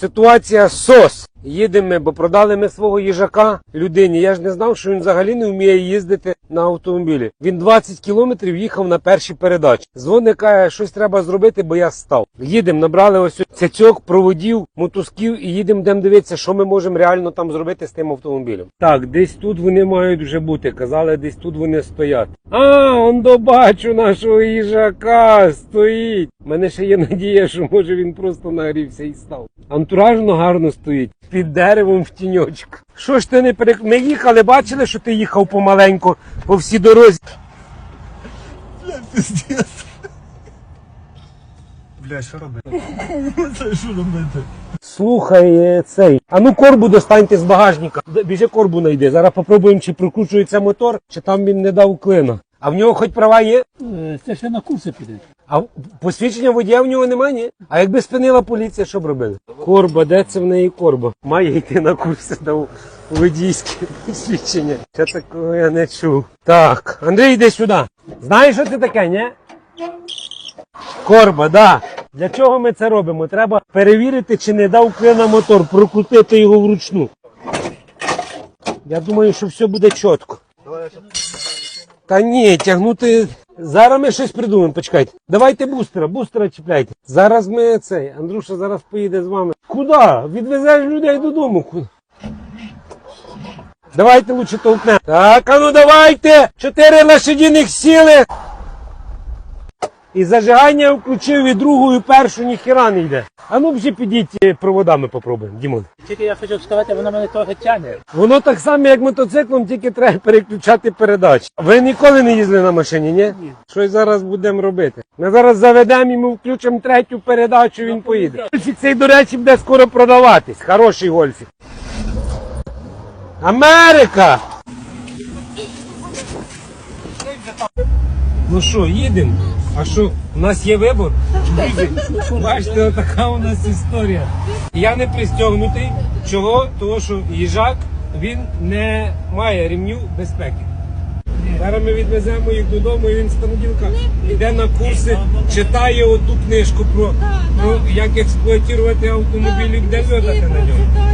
Ситуація сос. Їдемо, бо продали ми свого їжака людині. Я ж не знав, що він взагалі не вміє їздити на автомобілі. Він 20 кілометрів їхав на першій передачі. Дзвоник каже, щось треба зробити, бо я став. Їдемо, набрали ось цяцьок, проводів, мотузків і їдемо, будемо дивитися, що ми можемо реально там зробити з тим автомобілем. Так, десь тут вони мають вже бути. Казали, десь тут вони стоять. А, он добачу нашого їжака стоїть. У мене ще є надія, що може він просто нагрівся і став. Антуражно гарно стоїть. Під деревом в тіньочку. Що ж ти не перек... Ми їхали, бачили, що ти їхав помаленьку по всій дорозі. Бля, пиздец. Бля, що робити? Це що робити? Слухай, е, цей. А ну корбу достаньте з багажника. Біжи корбу знайди. Зараз попробуємо, чи прокручується мотор, чи там він не дав клина. А в нього хоч права є? Е, Це ще на курси піде. А посвідчення водія в нього немає, ні? А якби спинила поліція, що б робили? Корба, де це в неї корба? Має йти на курси дав водійське посвідчення. Ще такого я не чув. Так, Андрій, йди сюди. Знаєш, що це таке, ні? Корба, да. Для чого ми це робимо? Треба перевірити, чи не дав клина мотор, прокрутити його вручну. Я думаю, що все буде чітко. Та ні, тягнути. Зараз ми щось придумаємо, почекайте. Давайте бустера, бустера чіпляйте. Зараз ми цей. Андрюша зараз поїде з вами. Куди? Відвезеш людей додому. Куди? Давайте лучше толкнемо. Так, а ну давайте! Чотири лошадіних сіли. І зажигання включив, і другу, і першу ніхіра не йде. А ну вже підіть е, проводами попробуємо, Дімон. Тільки я хочу сказати, воно мене трохи тягне. Воно так само, як мотоциклом, тільки треба переключати передачі. Ви ніколи не їздили на машині, ні? Ні. Щось зараз будемо робити. Ми зараз заведемо йому, включимо третю передачу, він поїде. Гольфік цей, до речі, буде скоро продаватись. Хороший гольфік. Америка! Ну що, їдемо? А що, у нас є вибор? Друзі, бачите, така у нас історія. Я не пристегнутий. Чого? Тому що їжак він не має ремнів безпеки. Зараз ми відвеземо їх додому, і він з понеділка йде на курси, читає оту книжку про, про як експлуатувати автомобіль, і де льотати на ньому.